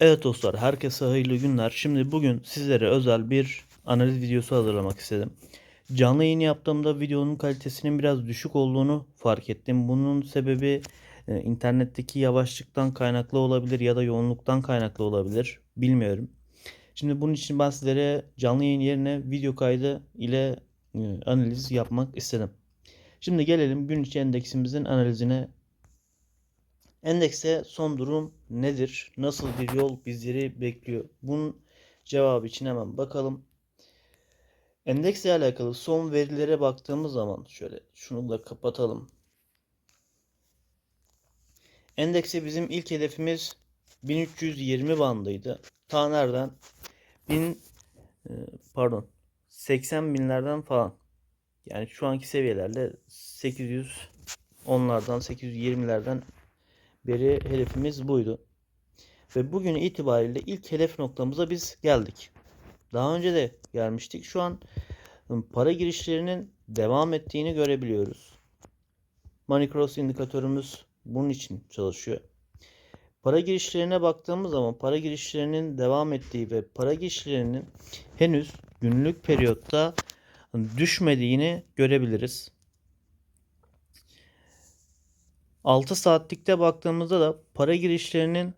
Evet dostlar, herkese hayırlı günler. Şimdi bugün sizlere özel bir analiz videosu hazırlamak istedim. Canlı yayın yaptığımda videonun kalitesinin biraz düşük olduğunu fark ettim. Bunun sebebi e, internetteki yavaşlıktan kaynaklı olabilir ya da yoğunluktan kaynaklı olabilir. Bilmiyorum. Şimdi bunun için ben sizlere canlı yayın yerine video kaydı ile e, analiz yapmak istedim. Şimdi gelelim gün içi endeksimizin analizine Endekse son durum nedir? Nasıl bir yol bizleri bekliyor? Bunun cevabı için hemen bakalım. Endeksle alakalı son verilere baktığımız zaman şöyle şunu da kapatalım. Endekse bizim ilk hedefimiz 1320 bandıydı. Ta nereden? 1000 e, pardon 80 binlerden falan. Yani şu anki seviyelerle 800 onlardan 820'lerden beri hedefimiz buydu. Ve bugün itibariyle ilk hedef noktamıza biz geldik. Daha önce de gelmiştik. Şu an ıı, para girişlerinin devam ettiğini görebiliyoruz. Money Cross indikatörümüz bunun için çalışıyor. Para girişlerine baktığımız zaman para girişlerinin devam ettiği ve para girişlerinin henüz günlük periyotta düşmediğini görebiliriz. 6 saatlikte baktığımızda da para girişlerinin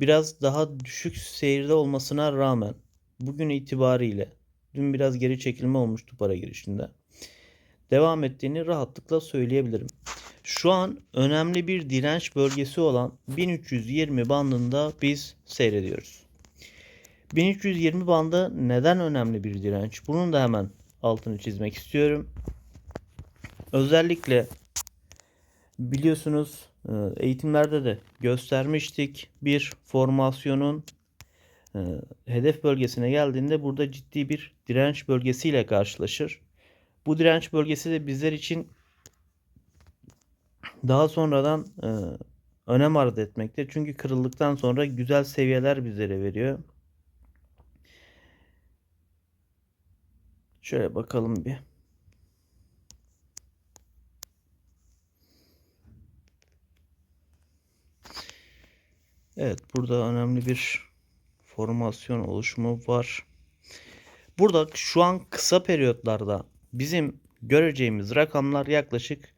biraz daha düşük seyirde olmasına rağmen bugün itibariyle dün biraz geri çekilme olmuştu para girişinde. Devam ettiğini rahatlıkla söyleyebilirim. Şu an önemli bir direnç bölgesi olan 1320 bandında biz seyrediyoruz. 1320 bandı neden önemli bir direnç? Bunun da hemen altını çizmek istiyorum. Özellikle biliyorsunuz e, eğitimlerde de göstermiştik. Bir formasyonun e, hedef bölgesine geldiğinde burada ciddi bir direnç bölgesiyle karşılaşır. Bu direnç bölgesi de bizler için daha sonradan e, önem arz etmekte. Çünkü kırıldıktan sonra güzel seviyeler bizlere veriyor. Şöyle bakalım bir. Evet burada önemli bir formasyon oluşumu var. Burada şu an kısa periyotlarda bizim göreceğimiz rakamlar yaklaşık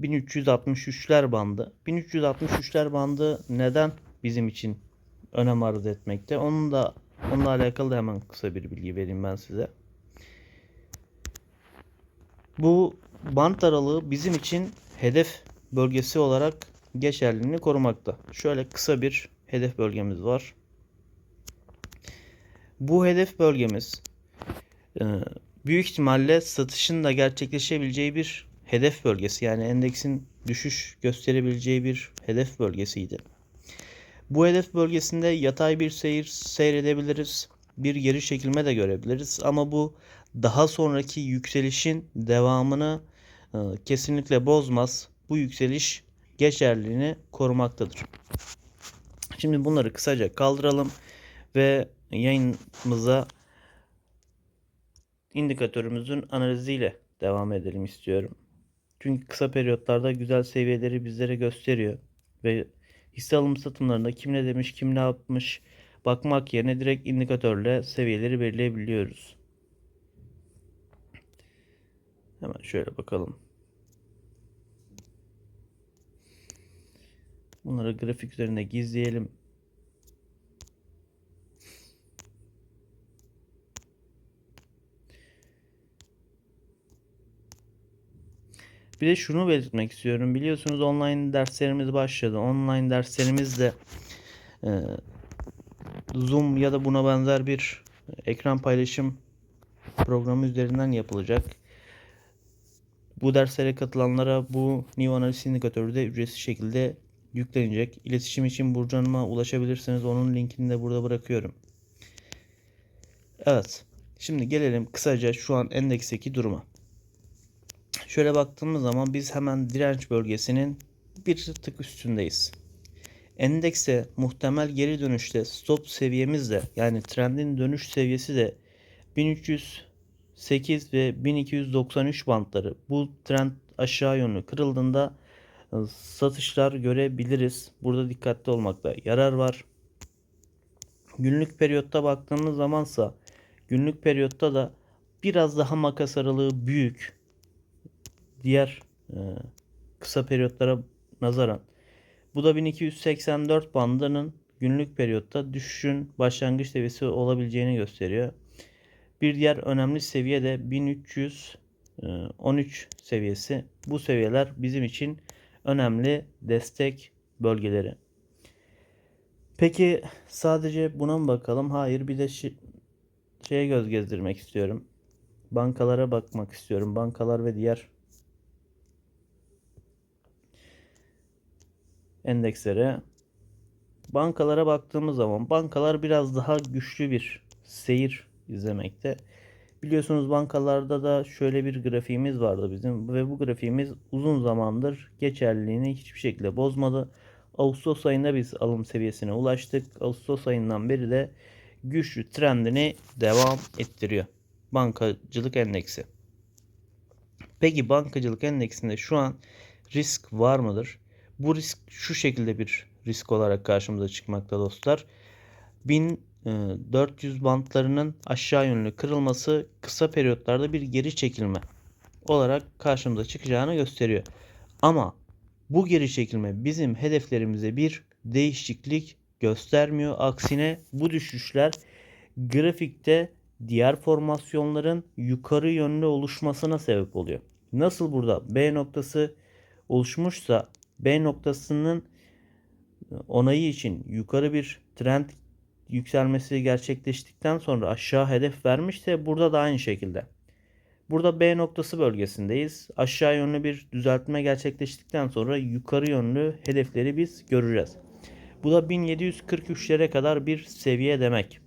1363'ler bandı. 1363'ler bandı neden bizim için önem arz etmekte? Onun da onunla alakalı da hemen kısa bir bilgi vereyim ben size. Bu bant aralığı bizim için hedef bölgesi olarak geçerliliğini korumakta. Şöyle kısa bir hedef bölgemiz var. Bu hedef bölgemiz e, büyük ihtimalle satışın da gerçekleşebileceği bir hedef bölgesi. Yani endeksin düşüş gösterebileceği bir hedef bölgesiydi. Bu hedef bölgesinde yatay bir seyir seyredebiliriz. Bir geri çekilme de görebiliriz. Ama bu daha sonraki yükselişin devamını e, kesinlikle bozmaz. Bu yükseliş geçerliliğini korumaktadır. Şimdi bunları kısaca kaldıralım ve yayınımıza indikatörümüzün analiziyle devam edelim istiyorum. Çünkü kısa periyotlarda güzel seviyeleri bizlere gösteriyor ve hisse alım satımlarında kim ne demiş, kim ne yapmış bakmak yerine direkt indikatörle seviyeleri belirleyebiliyoruz. Hemen şöyle bakalım. Bunları grafik üzerinde gizleyelim. Bir de şunu belirtmek istiyorum. Biliyorsunuz online derslerimiz başladı. Online derslerimizde e, Zoom ya da buna benzer bir ekran paylaşım programı üzerinden yapılacak. Bu derslere katılanlara bu New Analysis indikatörü de ücretsiz şekilde yüklenecek. İletişim için Burcu Hanım'a ulaşabilirsiniz. Onun linkini de burada bırakıyorum. Evet. Şimdi gelelim kısaca şu an endeksteki duruma. Şöyle baktığımız zaman biz hemen direnç bölgesinin bir tık üstündeyiz. Endekse muhtemel geri dönüşte stop seviyemiz de yani trendin dönüş seviyesi de 1308 ve 1293 bantları. Bu trend aşağı yönlü kırıldığında satışlar görebiliriz. Burada dikkatli olmakta yarar var. Günlük periyotta baktığımız zamansa günlük periyotta da biraz daha makas aralığı büyük. Diğer e, kısa periyotlara nazaran. Bu da 1284 bandının günlük periyotta düşüşün başlangıç seviyesi olabileceğini gösteriyor. Bir diğer önemli seviye de 1313 seviyesi. Bu seviyeler bizim için önemli destek bölgeleri. Peki sadece buna mı bakalım? Hayır bir de şi- şeye göz gezdirmek istiyorum. Bankalara bakmak istiyorum. Bankalar ve diğer endekslere. Bankalara baktığımız zaman bankalar biraz daha güçlü bir seyir izlemekte. Biliyorsunuz bankalarda da şöyle bir grafiğimiz vardı bizim ve bu grafiğimiz uzun zamandır geçerliliğini hiçbir şekilde bozmadı. Ağustos ayında biz alım seviyesine ulaştık. Ağustos ayından beri de güçlü trendini devam ettiriyor. Bankacılık endeksi. Peki bankacılık endeksinde şu an risk var mıdır? Bu risk şu şekilde bir risk olarak karşımıza çıkmakta dostlar. 1400 bantlarının aşağı yönlü kırılması kısa periyotlarda bir geri çekilme olarak karşımıza çıkacağını gösteriyor. Ama bu geri çekilme bizim hedeflerimize bir değişiklik göstermiyor. Aksine bu düşüşler grafikte diğer formasyonların yukarı yönlü oluşmasına sebep oluyor. Nasıl burada B noktası oluşmuşsa B noktasının onayı için yukarı bir trend yükselmesi gerçekleştikten sonra aşağı hedef vermişse burada da aynı şekilde. Burada B noktası bölgesindeyiz. Aşağı yönlü bir düzeltme gerçekleştikten sonra yukarı yönlü hedefleri biz göreceğiz. Bu da 1743'lere kadar bir seviye demek.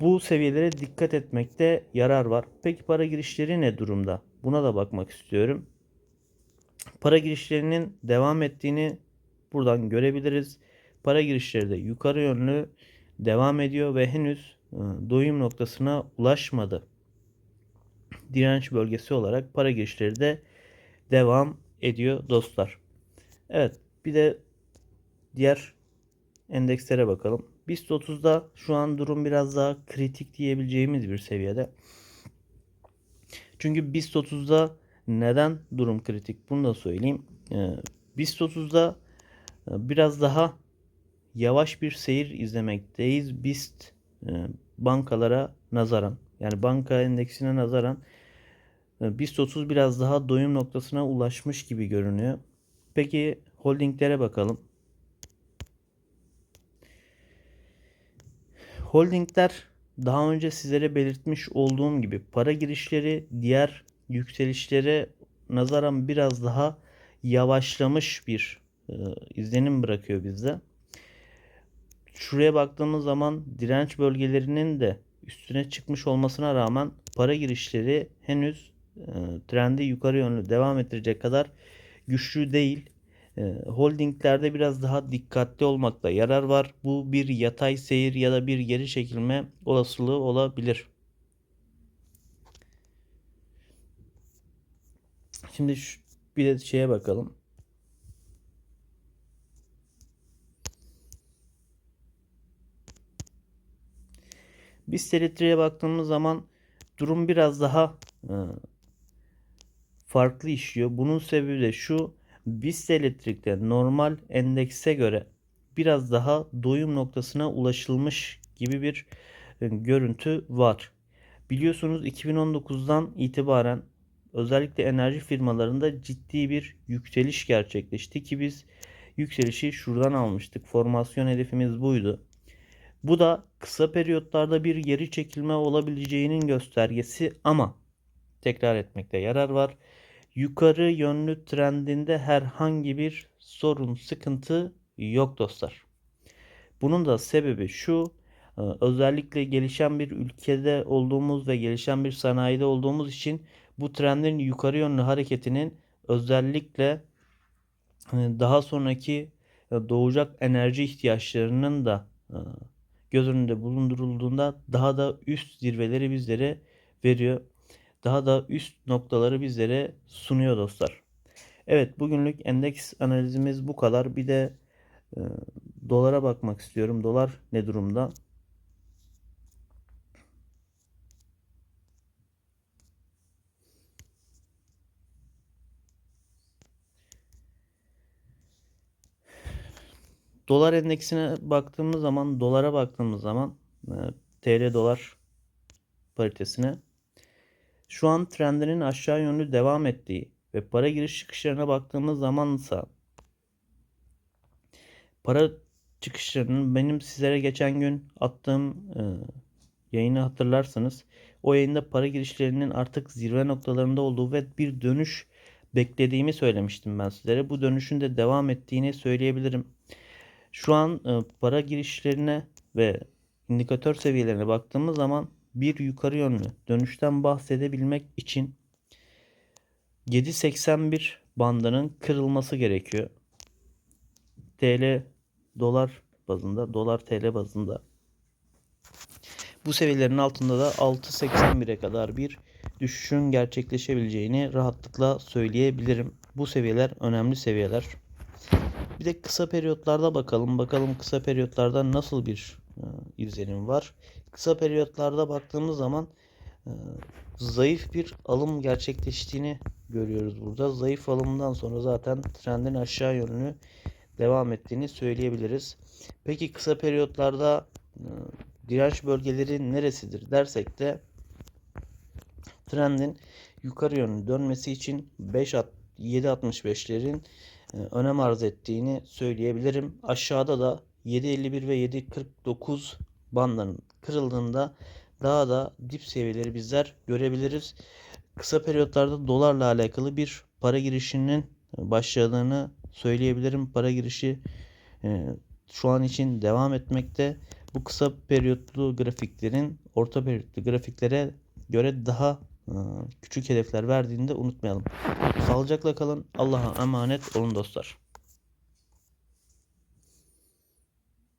Bu seviyelere dikkat etmekte yarar var. Peki para girişleri ne durumda? Buna da bakmak istiyorum. Para girişlerinin devam ettiğini buradan görebiliriz. Para girişleri de yukarı yönlü devam ediyor ve henüz e, doyum noktasına ulaşmadı. Direnç bölgesi olarak para girişleri de devam ediyor dostlar. Evet bir de diğer endekslere bakalım. BIST 30'da şu an durum biraz daha kritik diyebileceğimiz bir seviyede. Çünkü BIST 30'da neden durum kritik bunu da söyleyeyim. Ee, BIST 30'da e, biraz daha yavaş bir seyir izlemekteyiz. BIST e, bankalara nazaran yani banka endeksine nazaran e, BIST 30 biraz daha doyum noktasına ulaşmış gibi görünüyor. Peki holdinglere bakalım. Holdingler daha önce sizlere belirtmiş olduğum gibi para girişleri diğer yükselişlere nazaran biraz daha yavaşlamış bir e, izlenim bırakıyor bizde. Şuraya baktığımız zaman direnç bölgelerinin de üstüne çıkmış olmasına rağmen para girişleri henüz e, trendi yukarı yönlü devam ettirecek kadar güçlü değil. E, holdinglerde biraz daha dikkatli olmakta yarar var. Bu bir yatay seyir ya da bir geri çekilme olasılığı olabilir. Şimdi şu, bir de şeye bakalım. Biz elektriğe baktığımız zaman durum biraz daha e, farklı işliyor. Bunun sebebi de şu. BIST elektrikte normal endekse göre biraz daha doyum noktasına ulaşılmış gibi bir e, görüntü var. Biliyorsunuz 2019'dan itibaren özellikle enerji firmalarında ciddi bir yükseliş gerçekleşti ki biz yükselişi şuradan almıştık. Formasyon hedefimiz buydu. Bu da kısa periyotlarda bir geri çekilme olabileceğinin göstergesi ama tekrar etmekte yarar var. Yukarı yönlü trendinde herhangi bir sorun, sıkıntı yok dostlar. Bunun da sebebi şu. E, özellikle gelişen bir ülkede olduğumuz ve gelişen bir sanayide olduğumuz için bu trendin yukarı yönlü hareketinin özellikle e, daha sonraki e, doğacak enerji ihtiyaçlarının da göz önünde bulundurulduğunda daha da üst zirveleri bizlere veriyor. Daha da üst noktaları bizlere sunuyor dostlar. Evet bugünlük endeks analizimiz bu kadar. Bir de e, dolara bakmak istiyorum. Dolar ne durumda? Dolar endeksine baktığımız zaman, dolara baktığımız zaman e, TL dolar paritesine şu an trendinin aşağı yönlü devam ettiği ve para giriş çıkışlarına baktığımız zamansa para çıkışlarının benim sizlere geçen gün attığım e, yayını hatırlarsanız o yayında para girişlerinin artık zirve noktalarında olduğu ve bir dönüş beklediğimi söylemiştim ben sizlere. Bu dönüşün de devam ettiğini söyleyebilirim. Şu an e, para girişlerine ve indikatör seviyelerine baktığımız zaman bir yukarı yönlü dönüşten bahsedebilmek için 7.81 bandının kırılması gerekiyor. TL dolar bazında, dolar TL bazında. Bu seviyelerin altında da 6.81'e kadar bir düşüşün gerçekleşebileceğini rahatlıkla söyleyebilirim. Bu seviyeler önemli seviyeler. Bir de kısa periyotlarda bakalım. Bakalım kısa periyotlarda nasıl bir e, izlenim var. Kısa periyotlarda baktığımız zaman e, zayıf bir alım gerçekleştiğini görüyoruz burada. Zayıf alımdan sonra zaten trendin aşağı yönlü devam ettiğini söyleyebiliriz. Peki kısa periyotlarda e, direnç bölgeleri neresidir dersek de trendin yukarı yönlü dönmesi için 5 7.65'lerin e, önem arz ettiğini söyleyebilirim. Aşağıda da 7.51 ve 7.49 bandların kırıldığında daha da dip seviyeleri bizler görebiliriz. Kısa periyotlarda dolarla alakalı bir para girişinin başladığını söyleyebilirim. Para girişi e, şu an için devam etmekte. Bu kısa periyotlu grafiklerin orta periyotlu grafiklere göre daha e, küçük hedefler verdiğini de unutmayalım. Sağlıcakla kalın. Allah'a emanet olun dostlar.